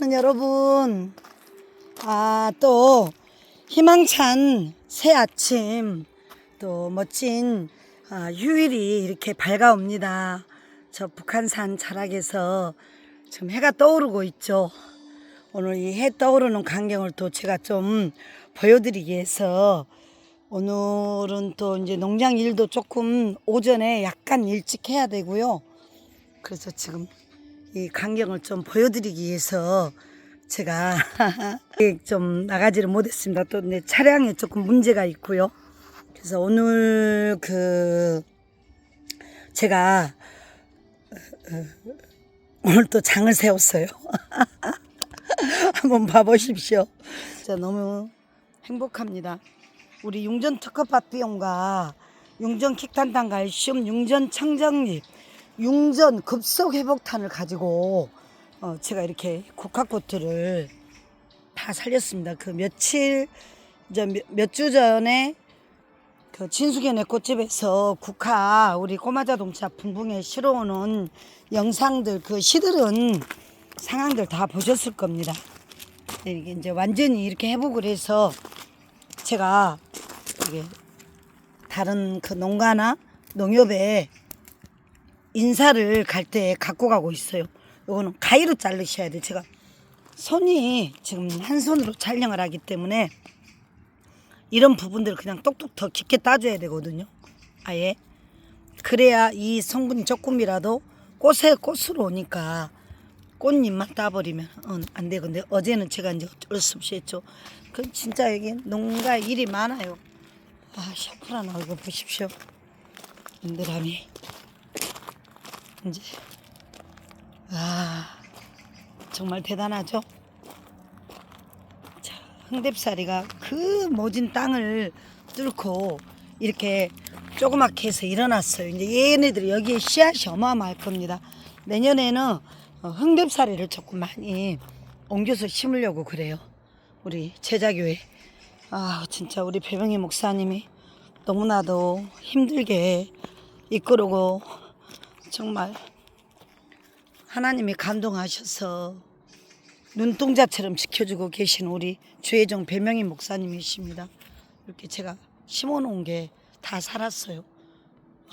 사랑하는 여러분, 아, 또 희망찬 새 아침, 또 멋진 아, 휴일이 이렇게 밝아옵니다. 저 북한산 자락에서 지금 해가 떠오르고 있죠. 오늘 이 해 떠오르는 광경을 또 제가 좀 보여드리기 위해서 오늘은 또 이제 농장 일도 조금 오전에 약간 일찍 해야 되고요. 그래서 지금 이 광경을 좀 보여드리기 위해서 제가 좀 나가지를 못했습니다. 또 내 차량에 조금 문제가 있고요. 그래서 오늘 그 제가 어, 어, 오늘 또 장을 세웠어요. 한번 봐보십시오. 진짜 너무 행복합니다. 우리 융전 특허파트용과 융전 킥탄탄 갈시움 융전 청정잎 융전 급속 회복탄을 가지고 어, 제가 이렇게 국화꽃들을 다 살렸습니다. 그 며칠 몇 주 전에 그 진수견의 꽃집에서 국화 우리 꼬마자 동차 붕붕에 실어오는 영상들 그 시들은 상황들 다 보셨을 겁니다. 이게 이제 완전히 이렇게 회복을 해서 제가 이게 다른 그 농가나 농협에 인사를 갈 때 갖고 가고 있어요. 요거는 가위로 자르셔야 돼요. 제가 손이 지금 한 손으로 촬영을 하기 때문에 이런 부분들을 그냥 똑똑 더 깊게 따줘야 되거든요. 아예. 그래야 이 성분이 조금이라도 꽃에 꽃으로 오니까 꽃잎만 따버리면 어, 안 돼. 근데 어제는 제가 이제 어쩔 수 없이 했죠. 그 진짜 여기 농가 일이 많아요. 아, 샤프란 얼굴 보십시오. 인드람이. 이제, 아, 정말 대단하죠? 자, 흥뎁사리가 그 모진 땅을 뚫고 이렇게 조그맣게 해서 일어났어요. 이제 얘네들이 여기에 씨앗이 어마어마할 겁니다. 내년에는 어, 흥뎁사리를 조금 많이 옮겨서 심으려고 그래요. 우리 제자교회. 아, 진짜 우리 배명희 목사님이 너무나도 힘들게 이끌고 정말 하나님이 감동하셔서 눈동자처럼 지켜주고 계신 우리 주혜정 배명희 목사님이십니다. 이렇게 제가 심어놓은 게 다 살았어요.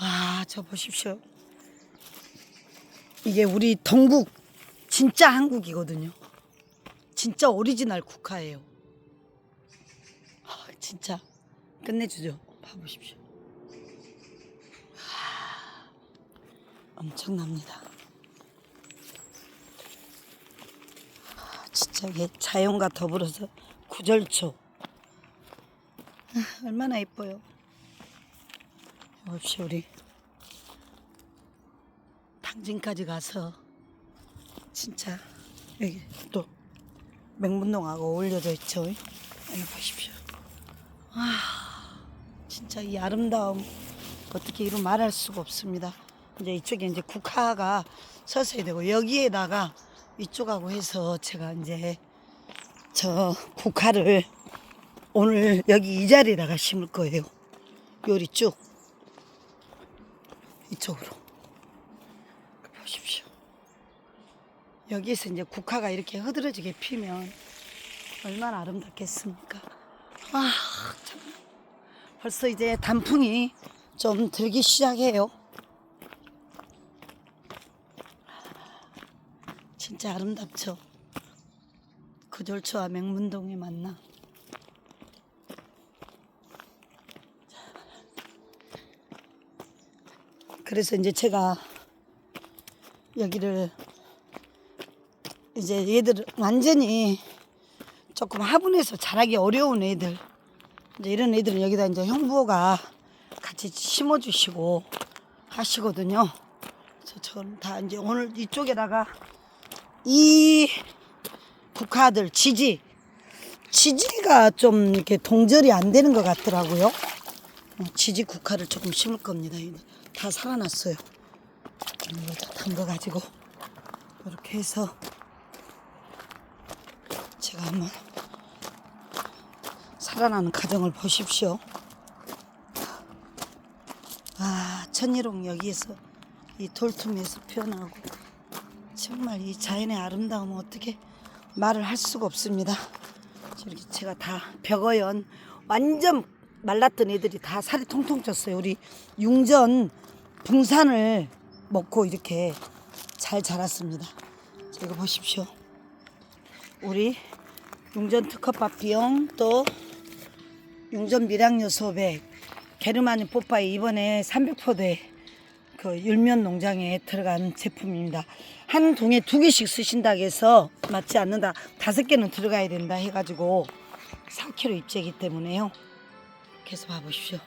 와, 저 보십시오. 이게 우리 동국 진짜 한국이거든요. 진짜 오리지널 국화예요. 아, 진짜 끝내주죠. 봐보십시오. 아, 엄청납니다. 아, 진짜 이게 자연과 더불어서 구절초. 아, 얼마나 예뻐요. 역시 우리 당진까지 가서 진짜 여기 또 맹문동하고 어울려져 있죠. 여기 보십시오. 아, 진짜 이 아름다움 어떻게 이루 말할 수가 없습니다. 이제 이쪽에 이제 국화가 서서야 되고 여기에다가 이쪽하고 해서 제가 이제 저 국화를 오늘 여기 이 자리에다가 심을 거예요. 요리 쭉 이쪽으로 보십시오. 여기에서 이제 국화가 이렇게 흐드러지게 피면 얼마나 아름답겠습니까? 아, 참. 벌써 이제 단풍이 좀 들기 시작해요. 진짜 아름답죠? 그절초와 맹문동이 만나. 그래서 이제 제가 여기를 이제 얘들 완전히 조금 화분에서 자라기 어려운 애들 이제 이런 애들은 여기다 이제 형부가 같이 심어주시고 하시거든요. 그래서 저는 다 이제 오늘 이쪽에다가 이 국화들 지지 지지가 좀 이렇게 동절이 안 되는 것 같더라고요. 어, 지지 국화를 조금 심을 겁니다. 다 살아났어요. 이거 다 담가 가지고 이렇게 해서 제가 한번 살아나는 과정을 보십시오. 아, 천일홍 여기에서 이 돌tum에서 피어나고 정말 이 자연의 아름다움은 어떻게 말을 할 수가 없습니다. 저렇게 제가 다 벽어연 완전 말랐던 애들이 다 살이 통통 쪘어요. 우리 융전 붕산을 먹고 이렇게 잘 자랐습니다. 자, 이거 보십시오. 우리 융전 특허밥 비용 또 융전 밀양요 소백 게르마니 뽀빠이 이번에 300포대 그 율면 농장에 들어간 제품입니다. 한 동에 두 개씩 쓰신다 해서 맞지 않는다. 다섯 개는 들어가야 된다 해가지고 4kg 입재기 때문에요. 그래서 봐보십시오.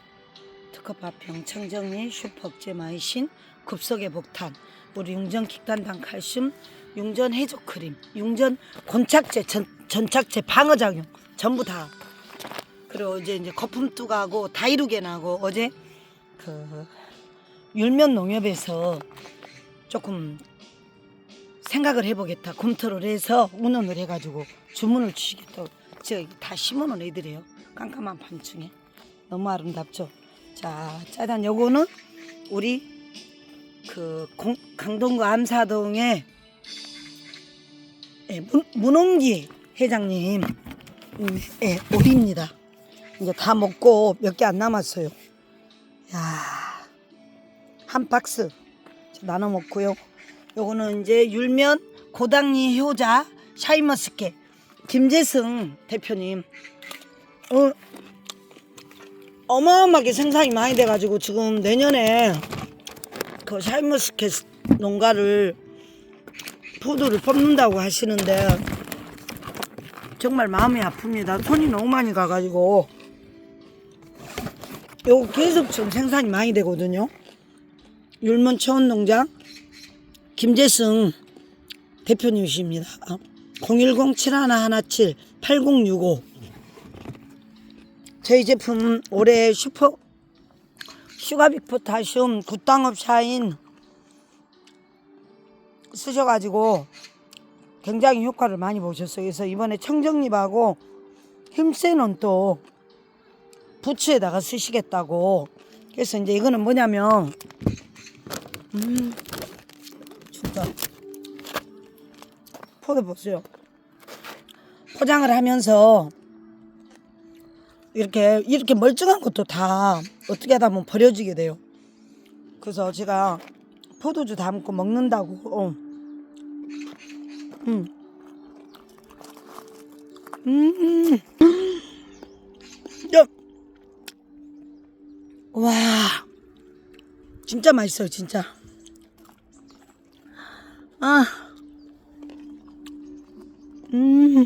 특허밥병 청정리 슈퍼억제마이신 급속의 복탄 우리 융전 킥단당 칼슘 융전 해조 크림 융전 곤착제 전, 전착제 방어작용 전부 다 그리고 이제 이제 거품 뚜가고 다이루겐하고 어제 그 율면 농협에서 조금 생각을 해보겠다 검토를 해서 운원을 해가지고 주문을 주시겠다고 제가 이거 다 심어놓은 애들이에요. 깜깜한 밤중에. 너무 아름답죠? 자 짜잔. 요거는 우리 그 공- 강동구 암사동의 예, 문, 문홍기 회장님 음, 예, 오리입니다. 이제 다 먹고 몇 개 안 남았어요. 야, 한 박스 나눠 먹고요. 요거는 이제 율면 고당리 효자 샤인머스켓 김재승 대표님 어, 어마어마하게 생산이 많이 돼가지고 지금 내년에 그 샤인머스켓 농가를 포도를 뽑는다고 하시는데 정말 마음이 아픕니다. 손이 너무 많이 가가지고 요거 계속 좀 생산이 많이 되거든요. 율문 체온농장 김재승 대표님이십니다. 010-7117-8065 저희 제품 올해 슈퍼 슈가빅 포타슘 굿당업 샤인 쓰셔가지고 굉장히 효과를 많이 보셨어요. 그래서 이번에 청정잎하고 힘세는 또 부츠에다가 쓰시겠다고. 그래서 이제 이거는 뭐냐면, 음, 진짜. 포도 보세요. 포장을 하면서 이렇게, 이렇게 멀쩡한 것도 다 어떻게 하다 보면 버려지게 돼요. 그래서 제가 포도주 담고 먹는다고. 어. 음. 음. 야. 와. 진짜 맛있어요, 진짜. 아. 음.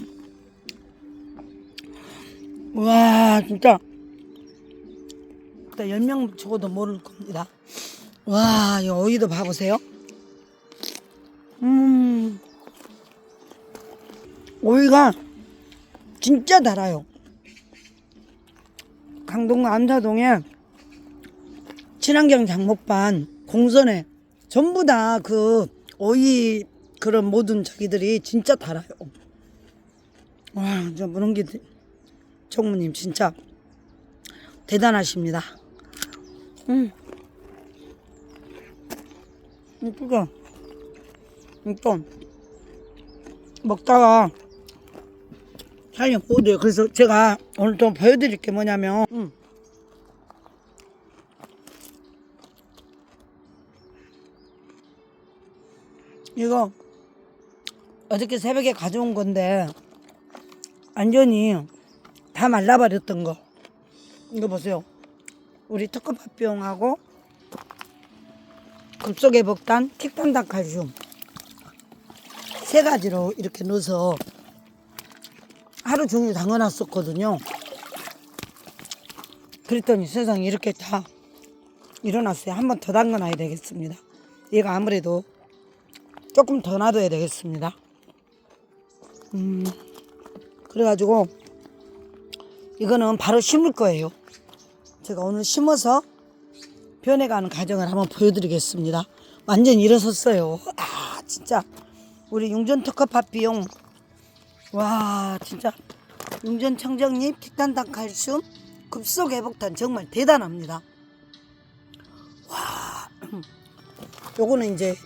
와, 진짜. 일단 10명 죽어도 모를 겁니다. 와, 이 오이도 봐보세요. 음. 오이가 진짜 달아요. 강동구 암사동에 친환경 장목반 공선에 전부 다 그 오이 그런 모든 자기들이 진짜 달아요. 와, 저 문홍기 총무님 진짜 대단하십니다. 음. 이쁘죠? 이또 먹다가 살이 못 돼요. 그래서 제가 오늘 좀 보여드릴 게 뭐냐면, 음. 이거 어저께 새벽에 가져온 건데, 완전히 다 말라버렸던 거. 이거 보세요. 우리 특급합병하고 급속회복단, 킥단단 칼슘 세 가지로 이렇게 넣어서 하루 종일 담가놨었거든요. 그랬더니 세상에 이렇게 다 일어났어요. 한 번 더 담가놔야 되겠습니다. 얘가 아무래도 조금 더 놔둬야 되겠습니다. 음, 그래가지고 이거는 바로 심을 거예요. 제가 오늘 심어서 변해가는 과정을 한번 보여드리겠습니다. 완전 일어섰어요. 아, 진짜. 우리 융전 특허밥 비용 와 진짜 융전 청정잎 티탄단 칼슘 급속 회복탄 정말 대단합니다. 와 요거는 이제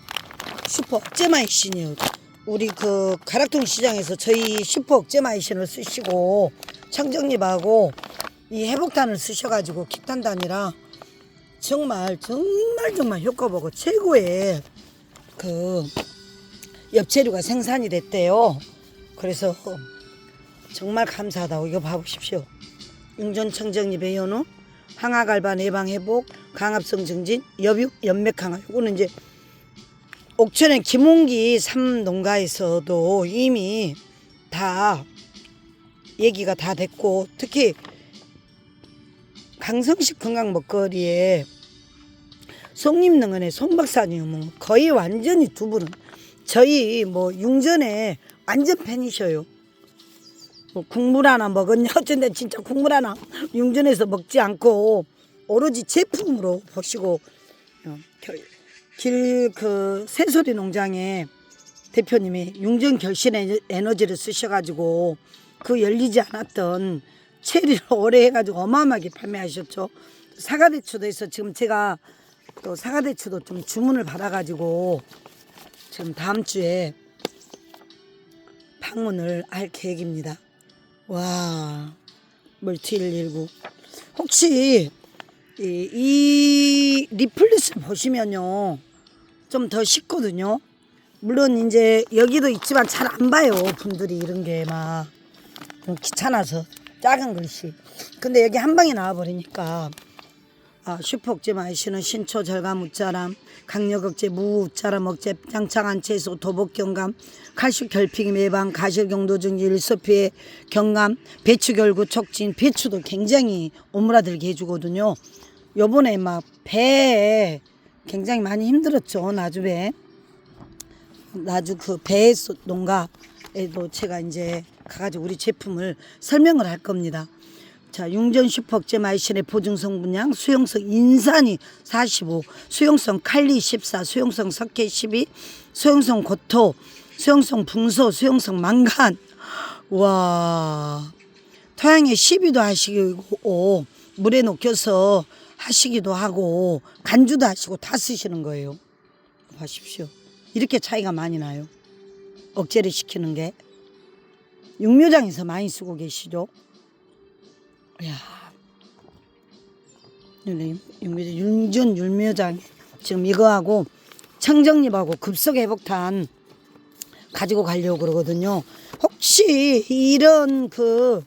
슈퍼 억제마이신이에요. 우리 그 가락동 시장에서 저희 슈퍼 억제마이신을 쓰시고 청정잎하고 이 회복단을 쓰셔가지고 킥탄단이라 정말 정말 정말 효과 보고 최고의 그 엽채류가 생산이 됐대요. 그래서 정말 감사하다고 이거 봐보십시오. 융전 청정잎의 연우 항아갈반 예방 회복 강압성 증진 여육 연맥 강화 요거는 이제 옥천의 김홍기 삼농가에서도 이미 다 얘기가 다 됐고 특히 강성식 건강 먹거리에 송림능은의 송 박사님은 거의 완전히 두 분은 저희 뭐 융전에 완전 팬이셔요. 뭐 국물 하나 먹었냐 어쩐데 진짜 국물 하나 융전에서 먹지 않고 오로지 제품으로 보시고 어, 길 그 새소리 농장에 대표님이 융전 결신 에너- 에너지를 쓰셔가지고 그 열리지 않았던 체리를 오래 해가지고 어마어마하게 판매하셨죠. 사과대추도 해서 지금 제가 또 사과대추도 좀 주문을 받아가지고 지금 다음 주에 방문을 할 계획입니다. 와, 멀티119. 혹시 이, 이 리플릿을 보시면요. 좀 더 쉽거든요. 물론 이제 여기도 있지만 잘 안 봐요. 분들이 이런 게막 귀찮아서 작은 글씨. 근데 여기 한 방에 나와 버리니까 아, 슈퍼억제 마이시는 신초 절감 우짜람 강력억제 무우짜람 억제 장창한 채소 도복 경감 칼슘 결핍 예방 가실경도 증지 일소피의 경감 배추 결구 촉진 배추도 굉장히 오므라들게 해주거든요. 요번에 막 배에 굉장히 많이 힘들었죠 나주배 나주 그 배 농가에도 제가 이제 가가지고 우리 제품을 설명을 할 겁니다. 자, 융전 슈퍼억제 마이신의 보증 성분량 수용성 인산이 45, 수용성 칼리 14, 수용성 석회 12, 수용성 고토, 수용성 붕소, 수용성 망간. 와. 토양에 시비도 하시고 물에 녹여서 하시기도 하고 간주도 하시고 다 쓰시는 거예요. 보십시오. 이렇게 차이가 많이 나요. 억제를 시키는 게 육묘장에서 많이 쓰고 계시죠. 야, 육묘장 융전 율묘장 지금 이거하고 청정잎하고 급속 회복탄 가지고 가려고 그러거든요. 혹시 이런 그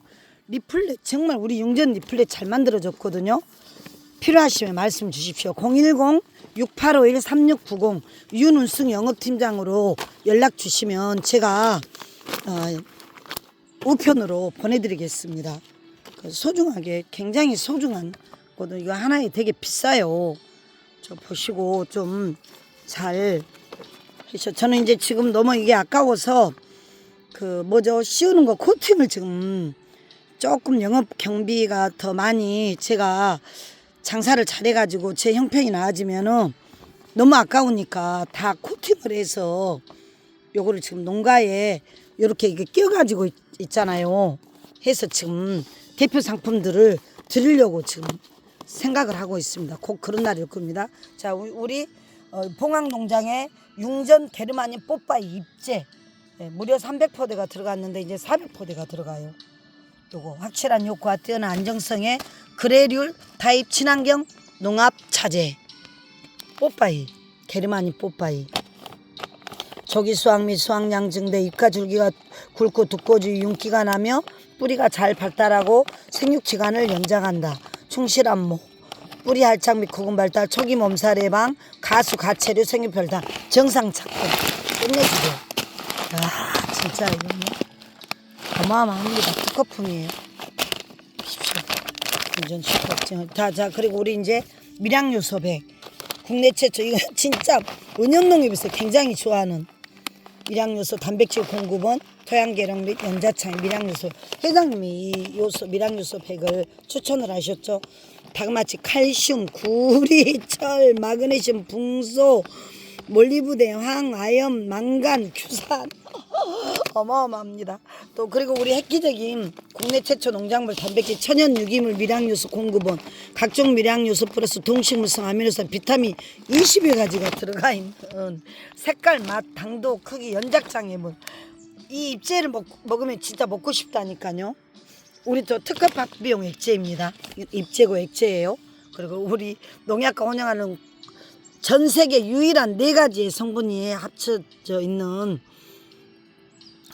리플렛 정말 우리 융전 리플렛 잘 만들어졌거든요. 필요하시면 말씀 주십시오. 010-6851-3690 윤은승 영업팀장으로 연락 주시면 제가 어, 우편으로 보내드리겠습니다. 그 소중하게 굉장히 소중한 거든 이거 하나에 되게 비싸요. 저 보시고 좀 잘 해서 저는 이제 지금 너무 이게 아까워서 그 뭐죠 씌우는 거 코팅을 지금 조금 영업 경비가 더 많이 제가 장사를 잘해가지고 제 형편이 나아지면은 너무 아까우니까 다 코팅을 해서 요거를 지금 농가에 이렇게 이게 끼어가지고 있- 있잖아요. 해서 지금 대표 상품들을 드리려고 지금 생각을 하고 있습니다. 곧 그런 올 겁니다. 자, 우리- 어, 봉황 농장에 융전 게르마닌 뽀빠이 입제 예, 무려 300포대가 들어갔는데 이제 400포대가 들어가요. 요거 확실한 효과와 뛰어난 안정성의 그레률 타입 친환경 농압 차제. 뽀빠이 게르마닌 뽀빠이. 조기 수확 및 수확량 증대 잎과 줄기가 굵고 두꺼워지 윤기가 나며 뿌리가 잘 발달하고 생육기간을 연장한다. 충실한모 뿌리 활착 및 구근 발달 초기 몸살 예방 가수 가체류 생육혈당 정상 착분 끝내주죠. 아 진짜 이거 뭐 어마어마합니다. 특허품이에요. 보십시오. 완전 슈퍼. 자, 자, 그리고 우리 이제 밀양요소 100. 국내 최초, 이거 진짜 은영농협에서 굉장히 좋아하는 밀양요소 단백질 공급원, 토양계량 및 연자창 밀양요소. 회장님이 이 요소, 밀양요소 100을 추천을 하셨죠. 다그마치 칼슘, 구리, 철, 마그네슘, 붕소, 몰리브덴, 황, 아연, 망간, 규산. 어마어마합니다. 또 그리고 우리 획기적인 국내 최초 농작물 단백질 천연 유기물 미량요소 공급원 각종 미량요소 플러스 동식물성 아미노산 비타민 20여 가지가 들어가 있는 색깔 맛 당도 크기 연작장애물 이 잎채를 먹, 먹으면 진짜 먹고 싶다니까요. 우리 또 특허 비용 액체입니다. 잎채고 액체예요. 그리고 우리 농약과 혼용하는 전 세계 유일한 네 가지의 성분이 합쳐져 있는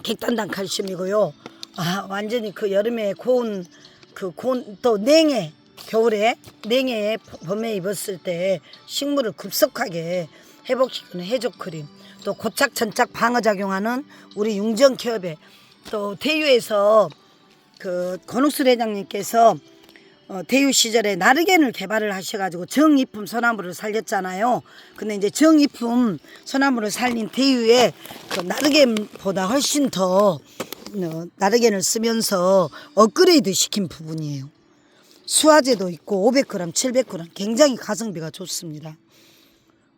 객단당 칼슘이고요. 아 완전히 그 여름에 고온 그 고온 또 냉해 겨울에 냉해에 봄에 입었을 때 식물을 급속하게 회복시키는 해조 크림 또 고착 전착 방어 작용하는 우리 융전 케어배 또 대유에서 그 권옥수 회장님께서 어, 대유 시절에 나르겐을 개발을 하셔가지고 정이품 소나무를 살렸잖아요. 근데 이제 정이품 소나무를 살린 대유에 그 나르겐보다 훨씬 더 어, 나르겐을 쓰면서 업그레이드 시킨 부분이에요. 수화제도 있고 500g, 700g 굉장히 가성비가 좋습니다.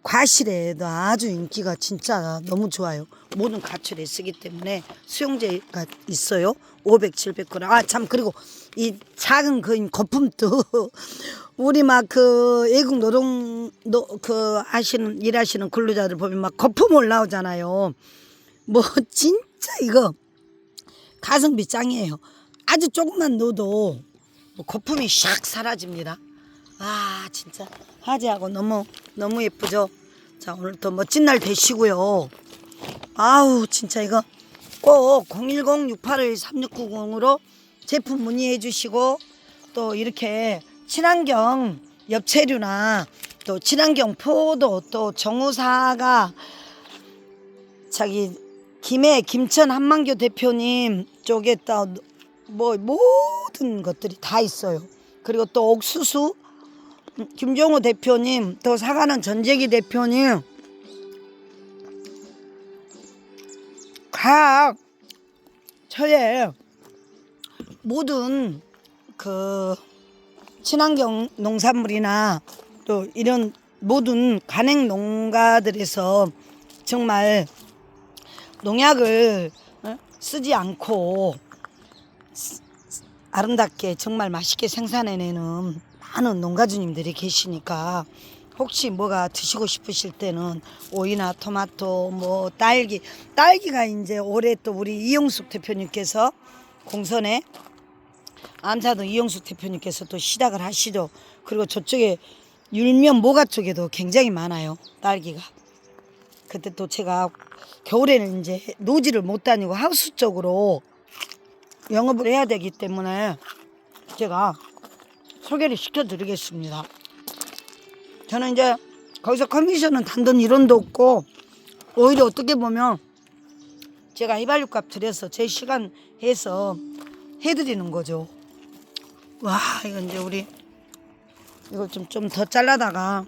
과실에도 아주 인기가 진짜 너무 좋아요. 모든 가출에 쓰기 때문에 수용제가 있어요. 500, 700g. 아, 참, 그리고 이 작은 그 거품도 우리 막 그 외국 노동, 노, 그 하시는, 일하시는 근로자들 보면 막 거품 올라오잖아요. 뭐, 진짜 이거 가성비 짱이에요. 아주 조금만 넣어도 뭐 거품이 샥 사라집니다. 아 진짜 하지하고 너무 너무 예쁘죠. 자 오늘 또 멋진 날 되시고요. 아우 진짜 이거 꼭 010-681-3690으로 제품 문의해 주시고 또 이렇게 친환경 엽채류나 또 친환경 포도 또 정우사가 자기 김해 김천 한만교 대표님 쪽에 또뭐 모든 것들이 다 있어요. 그리고 또 옥수수 음, 김종호 대표님 또 사과는 전재기 대표님 각 저의 모든 그 친환경 농산물이나 또 이런 모든 간행 농가들에서 정말 농약을 어? 쓰지 않고 쓰- 아름답게 정말 맛있게 생산해내는 많은 농가주님들이 계시니까 혹시 뭐가 드시고 싶으실 때는 오이나 토마토 뭐 딸기 딸기가 이제 올해 또 우리 이용숙 대표님께서 공선에 암사동 이용숙 대표님께서 또 시작을 하시죠. 그리고 저쪽에 율면 모가 쪽에도 굉장히 많아요. 딸기가. 그때 또 제가 겨울에는 이제 노지를 못 다니고 하우스 쪽으로 영업을 해야 되기 때문에 제가 소개를 시켜드리겠습니다. 저는 이제 거기서 커미션은 단돈 1원도 없고 오히려 어떻게 보면 제가 휘발유값 들여서 제 시간 해서 해드리는 거죠. 와 이거 이제 우리 이거 좀좀 더 잘라다가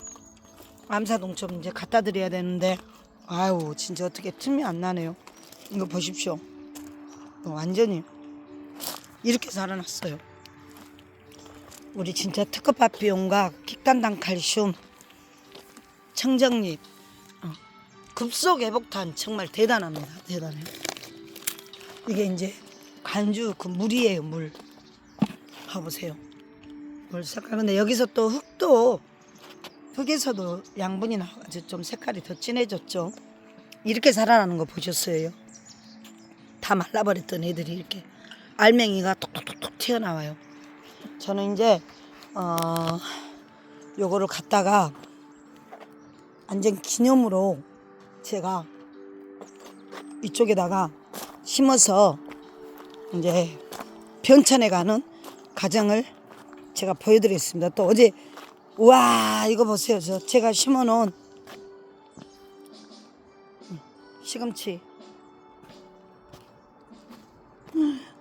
암사동 좀 이제 갖다 드려야 되는데 아유 진짜 어떻게 틈이 안 나네요. 이거 보십시오. 완전히 이렇게 자라났어요. 우리 진짜 특급밥 비용과 킥단당 칼슘, 청정잎, 어, 급속 회복탄 정말 대단합니다. 대단해요. 이게 이제 간주 그 물이에요 물. 봐보세요. 물 색깔. 근데 여기서 또 흙도 흙에서도 양분이 나와가지고 좀 색깔이 더 진해졌죠. 이렇게 자라나는 거 보셨어요? 다 말라버렸던 애들이 이렇게 알맹이가 톡톡톡톡 튀어나와요. 저는 이제 어 요거를 갖다가 완전 기념으로 제가 이쪽에다가 심어서 이제 변천에 가는 과정을 제가 보여드리겠습니다. 또 어제 와 이거 보세요. 저 제가 심어놓은 시금치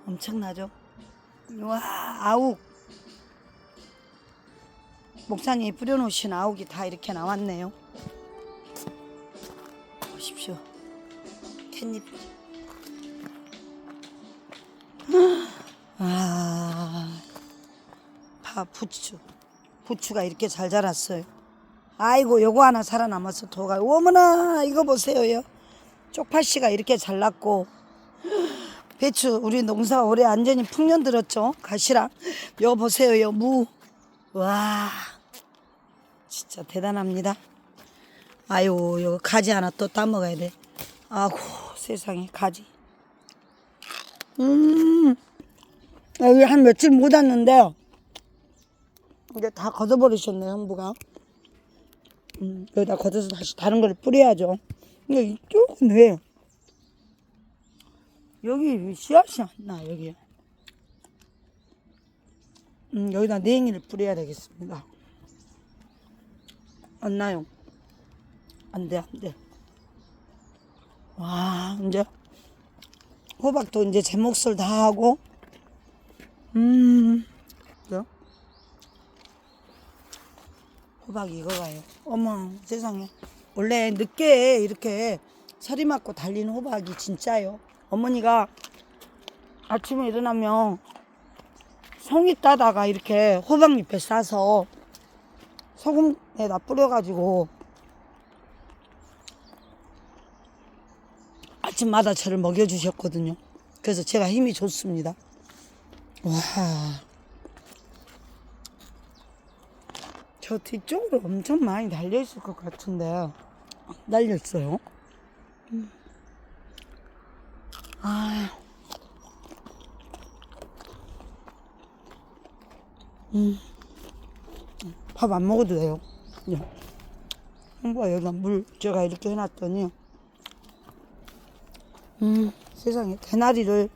엄청나죠? 와 아욱 목사님이 뿌려놓으신 아욱이 다 이렇게 나왔네요. 보십시오. 캣잎. 아, 파 부추. 부추가 이렇게 잘 자랐어요. 아이고 요거 하나 살아남아서 도가 어머나 이거 보세요. 쪽파씨가 이렇게 잘났고 배추 우리 농사 올해 완전히 풍년 들었죠. 가시랑 여 보세요. 여 무. 와. 진짜 대단합니다. 아유, 이거 가지 하나 또 따먹어야 돼. 아고, 세상에 가지. 음. 여기 한 며칠 못 왔는데 이제 다 걷어버리셨네, 형부가. 음, 여기다 걷어서 다시 다른 걸 뿌려야죠. 근데 이쪽은 왜? 여기 씨앗이 안 나, 여기. 음, 여기다 냉이를 뿌려야 되겠습니다. 안 나요. 안 돼, 안 돼. 와, 이제 호박도 이제 제 몫을 다 하고, 음, 그죠? 호박이 이거가요. 어머, 세상에. 원래 늦게 이렇게 서리 맞고 달리는 호박이 진짜요. 어머니가 아침에 일어나면 송이 따다가 이렇게 호박잎에 싸서 소금에다 뿌려가지고 아침마다 저를 먹여주셨거든요. 그래서 제가 힘이 좋습니다. 와. 저 뒤쪽으로 엄청 많이 달려있을 것 같은데, 안 달려있어요. 음. 아. 음. 밥 안 먹어도 돼요. 그냥. 홍보가 여기다 물 제가 이렇게 해놨더니, 음, 세상에 개나리를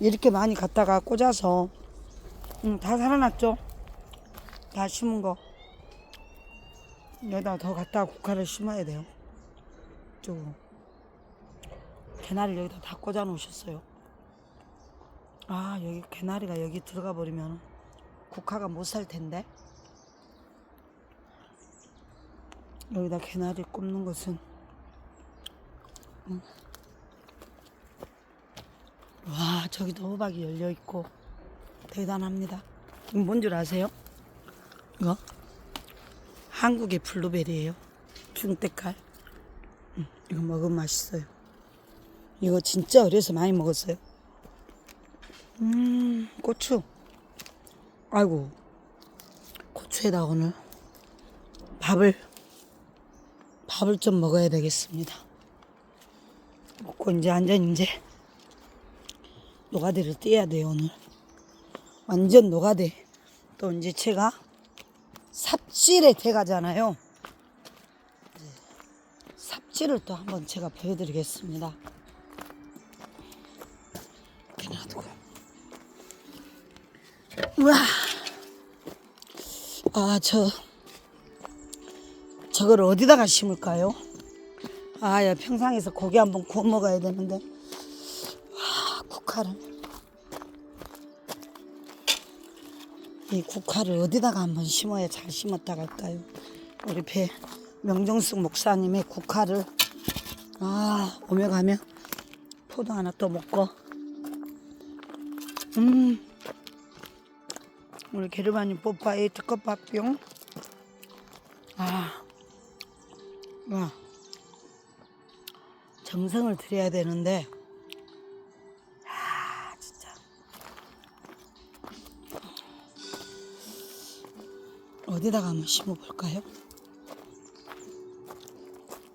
이렇게 많이 갖다가 꽂아서, 음, 다 살아났죠. 다 심은 거. 여기다 더 갖다가 국화를 심어야 돼요. 이쪽으로. 개나리를 여기다 다 꽂아 놓으셨어요. 아, 여기 개나리가 여기 들어가 버리면 국화가 못 살 텐데. 여기다 개나리 꼽는 것은 음. 와 저기도 호박이 열려 있고 대단합니다. 뭔 줄 아세요? 이거 한국의 블루베리예요. 중때깔. 음, 이거 먹으면 맛있어요. 이거 진짜 어려서 많이 먹었어요. 음 고추. 아이고 고추에다 오늘 밥을 밥을 좀 먹어야 되겠습니다. 먹고 이제 완전 이제 노가대를 떼야 돼요 오늘. 완전 노가대. 또 이제 제가 삽질에 돼가잖아요. 이제 삽질을 또 한번 제가 보여드리겠습니다. 이렇게 놔두고. 우와. 아, 저, 저걸 어디다가 심을까요? 아, 야, 평상에서 고기 한번 구워 먹어야 되는데. 아, 국화를. 이 국화를 어디다가 한번 심어야 잘 심었다 갈까요? 우리 배 명정숙 목사님의 국화를 아 오며 가며 포도 하나 또 먹고 음 우리 게르마님 뽀빠이 특급밥병 아 정성을 들여야 되는데 아 진짜 어디다가 한번 심어 볼까요?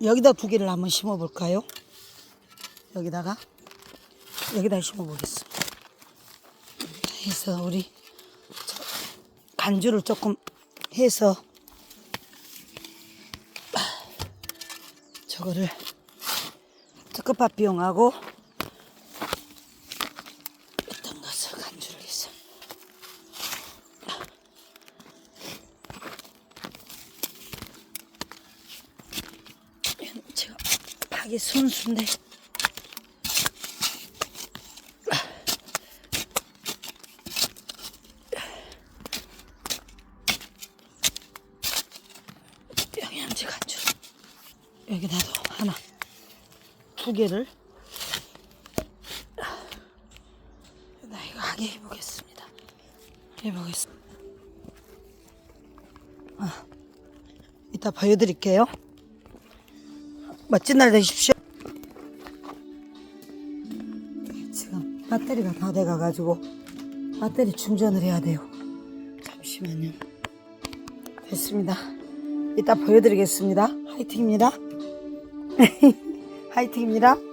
여기다 두 개를 한번 심어 볼까요? 여기다가 여기다 심어 보겠습니다. 해서 우리 저 간주를 조금 해서 저거를 특 급밥 비용하고 어떤 것을 간주를 해서. 제가 파기 선수인데 영양제 간주. 여기다도 두 개를 나 이거 하게 해보겠습니다 해보겠습니다 아, 이따 보여드릴게요 멋진 날 되십시오 지금 배터리가 다 돼가가지고 배터리 충전을 해야 돼요. 잠시만요. 됐습니다. 이따 보여드리겠습니다. 화이팅입니다. 화이팅입니다.